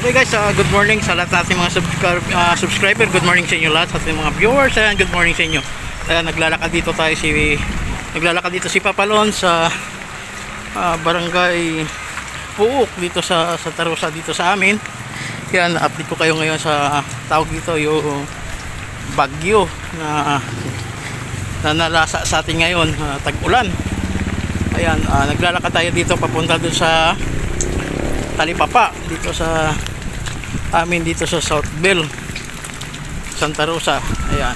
Okay guys, uh, good morning sa lahat nating mga subscriber, uh, subscriber. Good morning sa inyo lahat, sa ating mga viewers. Ayan, good morning sa inyo. Ayan, naglalakad dito tayo si naglalakad dito si Papalon sa uh, barangay Puuk dito sa sa Tarusa dito sa amin. Yan, update ko kayo ngayon sa tawag dito yung bagyo na na nalasa sa atin ngayon, uh, tag-ulan. Ayan, ah, naglalakad tayo dito papunta dun sa Talipapa dito sa amin dito sa South Bell Santa Rosa. Ayan.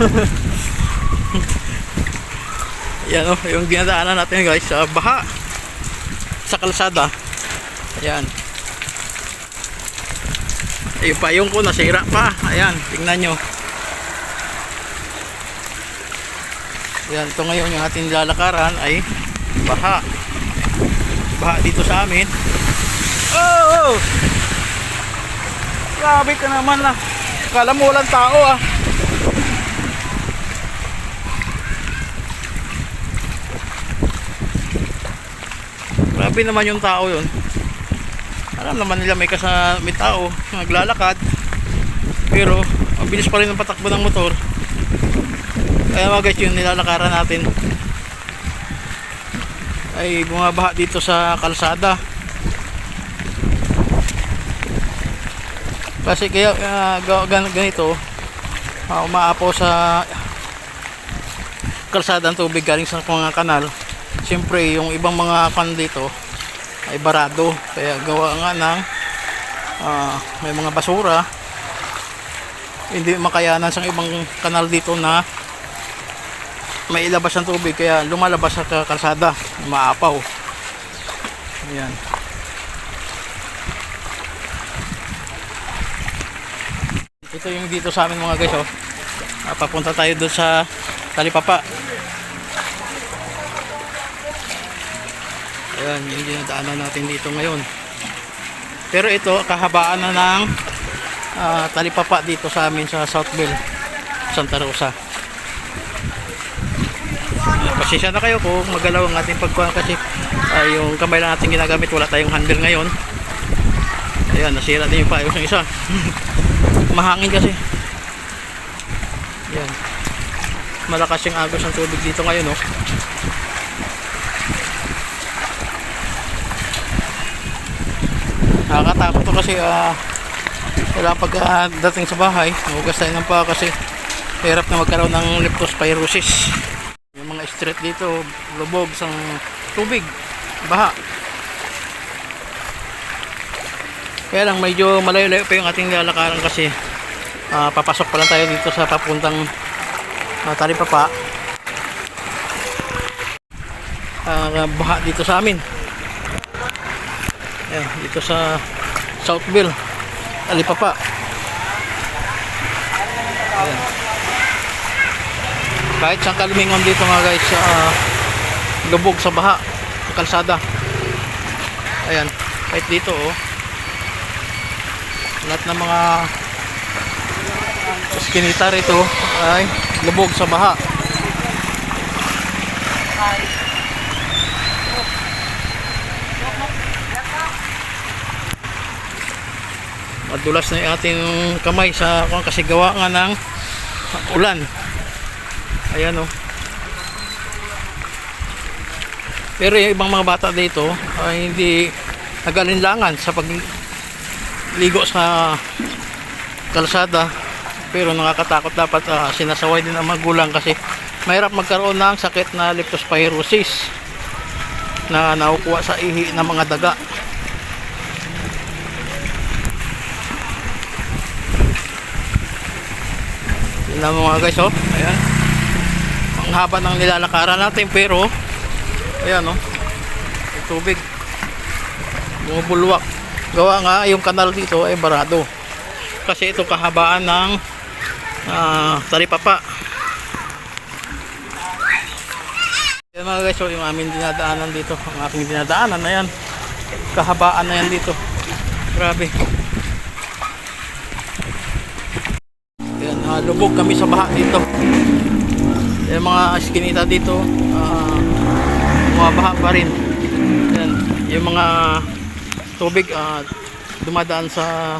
Yan o yung dinadaanan natin guys sa baha sa kalsada. Ayan. Ayun pa yung ko nasira pa. Ayan tingnan nyo. Ayan ito ngayon yung ating lalakaran ay baha. Baha dito sa amin oh, oh. grabe ka naman ah. Kala mo walang tao ah. Grabe naman yung tao yun. Alam naman nila may kasa may tao naglalakad. Pero mabilis pa rin ang patakbo ng motor. Kaya guys yung nilalakaran natin ay bumabaha dito sa kalsada kasi kaya uh, gan ganito uh, umaapaw sa kalsada ang tubig galing sa mga kanal. Siyempre yung ibang mga kan dito ay barado. Kaya gawa nga ng uh, may mga basura. Hindi makayanan sa ibang kanal dito na may ilabas ng tubig kaya lumalabas sa kalsada maapaw ayan ito yung dito sa amin mga guys oh. Ah, papunta tayo doon sa talipapa. Ayan yung dinadaanan natin dito ngayon. Pero ito kahabaan na ng ah, talipapa dito sa amin sa Southville Santa Rosa. Pasensya na kayo kung magalaw ang ating pagkuhan kasi uh, yung kamay lang natin ginagamit wala tayong handle ngayon. Ayan nasira din yung paayos ng isa mahangin kasi. Ayan malakas yung agos ng tubig dito ngayon no nakakatakot to kasi uh, wala pag uh, dating sa bahay. Hugas tayo ng pa kasi hirap na magkaroon ng leptospirosis. Yung mga street dito lubog sa tubig baha kaya lang medyo malayo-layo pa yung ating lalakaran kasi ah, papasok pa lang tayo dito sa papuntang uh, talipapa uh, baha dito sa amin. Ayan, dito sa Southville talipapa Ayan. Kahit sa kalmingon dito mga guys uh, lubog sa baha sa kalsada. Ayan kahit dito oh lahat ng mga skinita rito ay lubog sa baha. Madulas na yung ating kamay sa kung kasi gawa nga ng ulan. Ayan o pero yung ibang mga bata dito ay hindi nagalinlangan sa pagligo sa kalsada pero nakakatakot dapat uh, sinasaway din ang magulang kasi mahirap magkaroon ng sakit na leptospirosis na nakukuha sa ihi ng mga daga. Yun lang mga guys oh. Ayan. Ang haba ng nilalakaran natin pero ayan oh. May tubig. Bumubulwak gawa nga yung kanal dito ay barado. Kasi ito kahabaan ng uh, taripapa. Yan mga guys oh, yung aming dinadaanan dito ang aking dinadaanan na yan kahabaan na yan dito. Grabe. Yan uh, lubog kami sa baha dito. Yung mga eskinita dito uh, mga baha pa rin. Yan yung mga tubig ah, dumadaan sa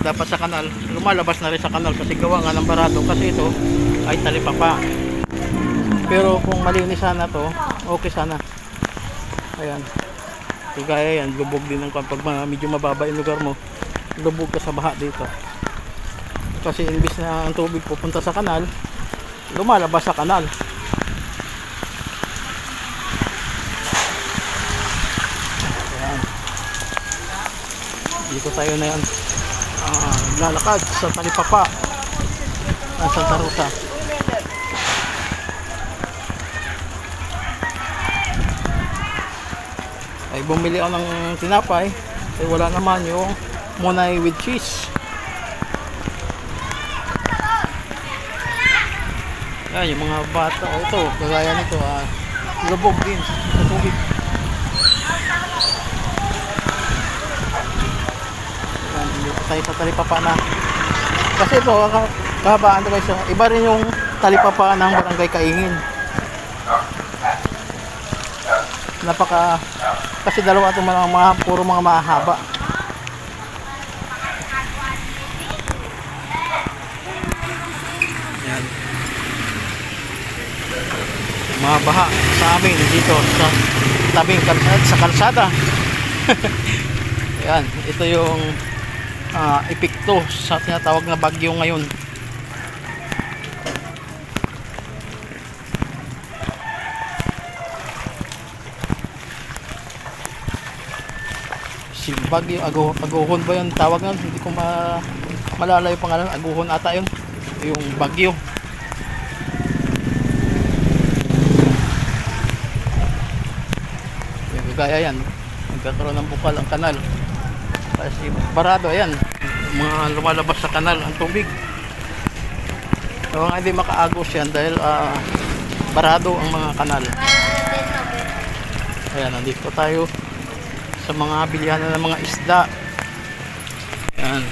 dapat sa kanal. Lumalabas na rin sa kanal kasi gawa nga ng barado kasi ito ay talipapa. Pero kung malinis sana to okay sana. Ayan. Kagaya yan lubog din ng kapag medyo mababa yung lugar mo lubog ka sa baha dito. Kasi imbis na ang tubig pupunta sa kanal lumalabas sa kanal ayan dito tayo na yan. Ah, lalakad sa talipapa ng Santa Rosa ay bumili ako ng tinapay. Ay wala naman yung munay with cheese. Yan yung mga bata. O ito kagaya nito ah, lubog din sa tubig yan dito tayo sa talipapa na. Kasi ito ka- kahabaan guys iba rin yung talipapa ng barangay Kaingin. Napaka kasi dalawa itong mga, mga puro mga mahaba. Yan. Mga baha sa amin dito sa tabing kalsada sa kalsada. Yan ito yung ah, epekto sa tinatawag na bagyo ngayon. Si Bagyo Ago, Aguhon ba yun tawag nun? Hindi ko ma, malala yung pangalan. Aguhon ata yun. Yung Bagyo. Yung gaya yan nagkakaroon ng bukal ang kanal barado ayan mga lumalabas sa kanal ang tubig so hindi makaagos yan dahil ah, barado ang mga kanal ayan nandito tayo sa mga bilihan ng mga isda. Yan.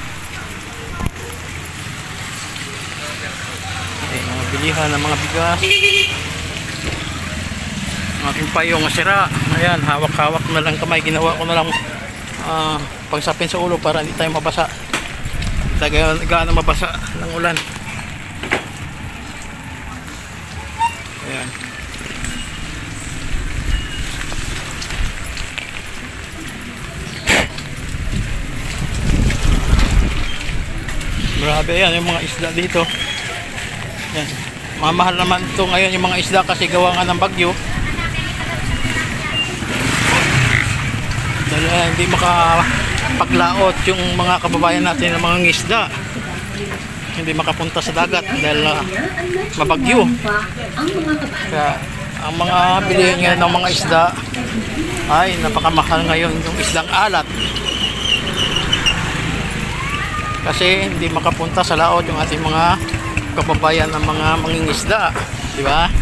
Ay, mga bilihan ng mga bigas. Ang aking payong sira. Ayan, hawak-hawak na lang kamay. Ginawa ko na lang ah, pagsapin sa ulo para hindi tayo mabasa. Taga gaano mabasa ng ulan. Ayan. Grabe yan, yung mga isda dito. Yan. Mamahal naman ito ngayon yung mga isda kasi gawa nga ng bagyo. Dahil eh, hindi makapaglaot yung mga kababayan natin ng mga isda. Hindi makapunta sa dagat dahil ah, mabagyo. Kaya ang mga bilihan ngayon ng mga isda ay napakamahal ngayon yung isdang alat kasi hindi makapunta sa laot yung ating mga kababayan ng mga mangingisda di ba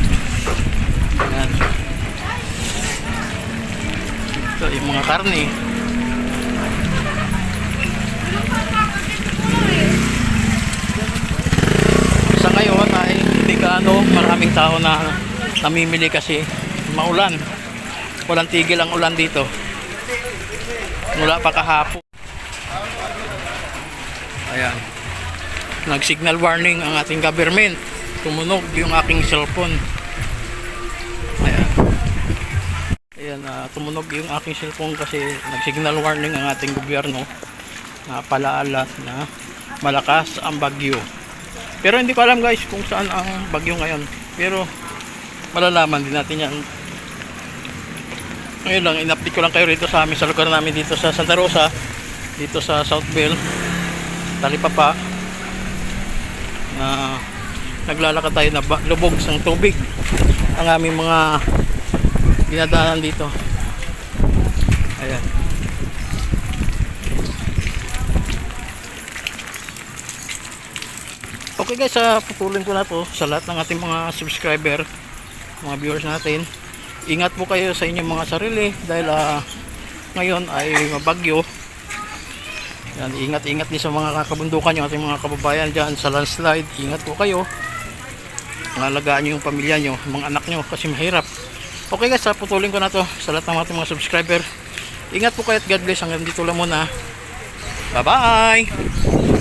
ito yung mga karne gaano maraming tao na namimili kasi maulan walang tigil ang ulan dito mula pa kahapon Ayan. Nag-signal warning ang ating government. Tumunog yung aking cellphone. Ayan. Ayan, ah, tumunog yung aking cellphone kasi nag-signal warning ang ating gobyerno na palaala na malakas ang bagyo. Pero hindi ko alam guys kung saan ang bagyo ngayon. Pero malalaman din natin yan. Ngayon lang, in-update ko lang kayo rito sa amin sa lugar namin dito sa Santa Rosa, dito sa Southville talipapa na naglalakad tayo na lubog sa tubig ang aming mga dinadaanan dito ayan okay guys uh, putulin ko na to sa lahat ng ating mga subscriber mga viewers natin ingat po kayo sa inyong mga sarili dahil ah, ngayon ay mabagyo yan, ingat-ingat din sa mga kakabundukan yung ating mga kababayan dyan sa landslide. Ingat po kayo. Ngalagaan nyo yung pamilya nyo, mga anak nyo kasi mahirap. Okay guys, ha, putulin ko na to sa lahat ng ating mga subscriber. Ingat po kayo at God bless. Hanggang dito lang muna. Bye-bye!